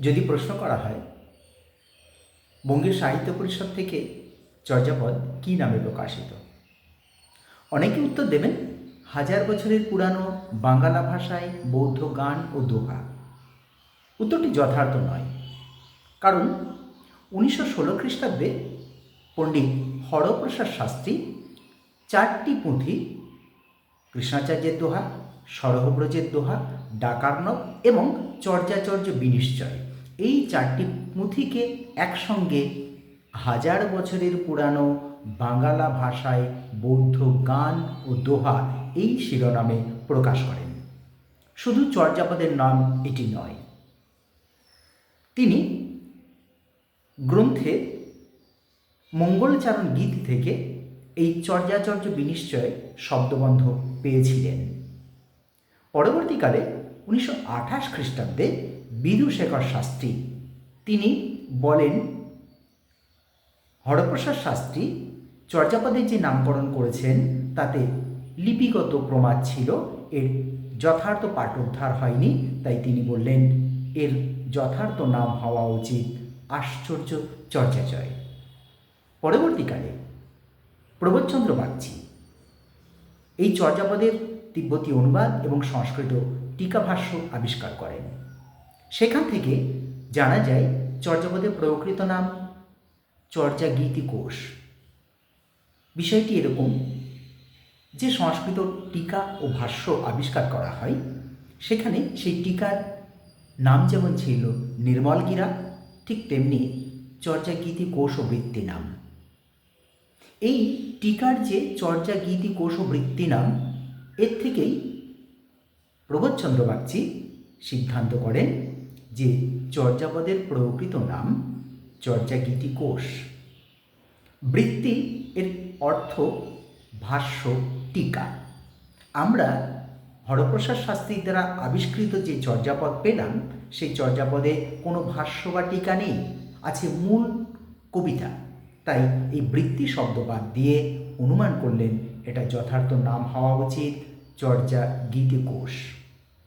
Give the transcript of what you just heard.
যদি প্রশ্ন করা হয়, বঙ্গীয় সাহিত্য পরিষদ থেকে চর্যাপদ কী নামে প্রকাশিত? অনেকে উত্তর দেবেন, হাজার বছরের পুরানো বাংলা ভাষায় বৌদ্ধ গান ও দোহা। উত্তরটি যথার্থ নয়। কারণ উনিশশো ষোলো খ্রিস্টাব্দে পণ্ডিত হরপ্রসাদ শাস্ত্রী চারটি পুঁথি কৃষ্ণাচার্যের দোহা সরহব্রজের দোহা, ডাকার্ণব এবং চর্যাচর্য বিনিশ্চয়। এই চারটি পুঁথিকে একসঙ্গে হাজার বছরের পুরানো বাংলা ভাষায় বৌদ্ধ গান ও দোহা এই শিরোনামে প্রকাশ করেন। শুধু চর্যাপদের নাম এটি নয়। তিনি গ্রন্থে মঙ্গলচারণ গীত থেকে এই চর্যাচর্য বিনিশ্চয় শব্দবন্ধ পেয়েছিলেন। পরবর্তীকালে উনিশশো আঠাশ খ্রিস্টাব্দে বিদুশেখর শাস্ত্রী, তিনি বলেন, হরপ্রসাদ শাস্ত্রী চর্যাপদের যে নামকরণ করেছেন, তাতে লিপিগত প্রমাদ ছিল, এর যথার্থ পাঠোদ্ধার হয়নি, তাই তিনি বললেন, এর যথার্থ নাম হওয়া উচিত আশ্চর্য চর্যাচয়। পরবর্তীকালে প্রবোধচন্দ্র বাগচি, এই চর্যাপদের তিব্বতী অনুবাদ এবং সংস্কৃত টিকাভাষ্য আবিষ্কার করেন। সেখান থেকে জানা যায় চর্যাপদের প্রকৃত নাম চর্যা গীতি কোষ। বিষয়টি এরকম, যে সংস্কৃত টিকা ও ভাষ্য আবিষ্কার করা হয়, সেখানে সেই টিকার নাম যেমন ছিল নির্মল নির্মলগিরা, ঠিক তেমনি চর্যা গীতি কোষ ও বৃত্তি নাম। এই টিকার যে চর্যা গীতি কোষ ও বৃত্তি নাম এর থেকেই প্রবোধচন্দ্র বাগচি সিদ্ধান্ত করেন যে চর্যাপদের প্রকৃত নাম চর্যা গীতি কোষ। বৃত্তি এর অর্থ ভাষ্য, টিকা। আমরা হরপ্রসাদ শাস্ত্রীর দ্বারা আবিষ্কৃত যে চর্যাপদ পেলাম, সেই চর্যাপদে কোনো ভাষ্য বা টিকা নেই, আছে মূল কবিতা। তাই এই বৃত্তি শব্দ বাদ দিয়ে অনুমান করলেন, এটা যথার্থ নাম হওয়া উচিত। চর্যা গীতি কোষ